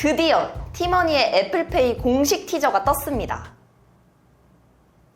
드디어 티머니의 애플페이 공식 티저가 떴습니다.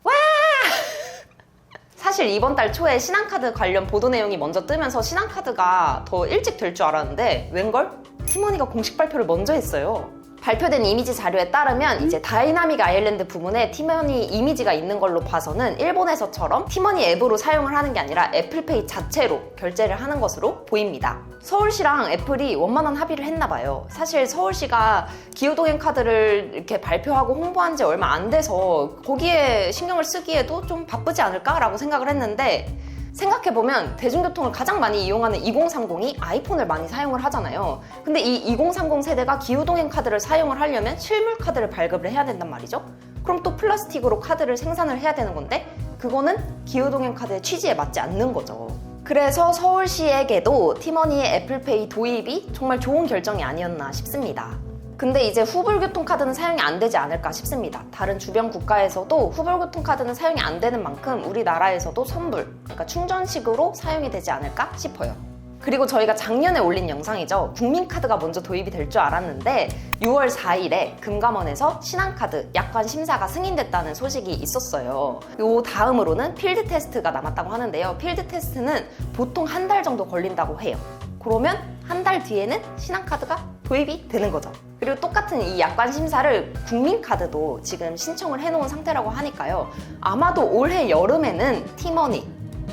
와! 사실 이번 달 초에 신한카드 관련 보도 내용이 먼저 뜨면서 신한카드가 더 일찍 될 줄 알았는데 웬걸? 티머니가 공식 발표를 먼저 했어요. 발표된 이미지 자료에 따르면 이제 다이나믹 아일랜드 부분에 티머니 이미지가 있는 걸로 봐서는 일본에서처럼 티머니 앱으로 사용을 하는 게 아니라 애플페이 자체로 결제를 하는 것으로 보입니다. 서울시랑 애플이 원만한 합의를 했나 봐요. 사실 서울시가 기후동행 카드를 이렇게 발표하고 홍보한 지 얼마 안 돼서 거기에 신경을 쓰기에도 좀 바쁘지 않을까라고 생각을 했는데 생각해보면 대중교통을 가장 많이 이용하는 2030이 아이폰을 많이 사용을 하잖아요. 근데 이 2030 세대가 기후동행 카드를 사용을 하려면 실물 카드를 발급을 해야 된단 말이죠. 그럼 또 플라스틱으로 카드를 생산을 해야 되는 건데 그거는 기후동행 카드의 취지에 맞지 않는 거죠. 그래서 서울시에게도 티머니의 애플페이 도입이 정말 좋은 결정이 아니었나 싶습니다. 근데 이제 후불교통카드는 사용이 안 되지 않을까 싶습니다. 다른 주변 국가에서도 후불교통카드는 사용이 안 되는 만큼 우리나라에서도 선불, 그러니까 충전식으로 사용이 되지 않을까 싶어요. 그리고 저희가 작년에 올린 영상이죠. 국민카드가 먼저 도입이 될 줄 알았는데 6월 4일에 금감원에서 신한카드 약관 심사가 승인됐다는 소식이 있었어요. 요 다음으로는 필드 테스트가 남았다고 하는데요. 필드 테스트는 보통 한 달 정도 걸린다고 해요. 그러면 한 달 뒤에는 신한카드가 도입이 되는 거죠. 그리고 똑같은 이 약관 심사를 국민카드도 지금 신청을 해놓은 상태라고 하니까요. 아마도 올해 여름에는 티머니,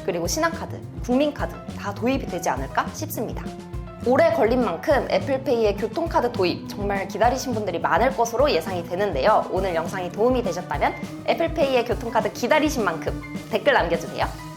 그리고 신한카드, 국민카드 다 도입이 되지 않을까 싶습니다. 오래 걸린 만큼 애플페이의 교통카드 도입 정말 기다리신 분들이 많을 것으로 예상이 되는데요. 오늘 영상이 도움이 되셨다면 애플페이의 교통카드 기다리신 만큼 댓글 남겨주세요.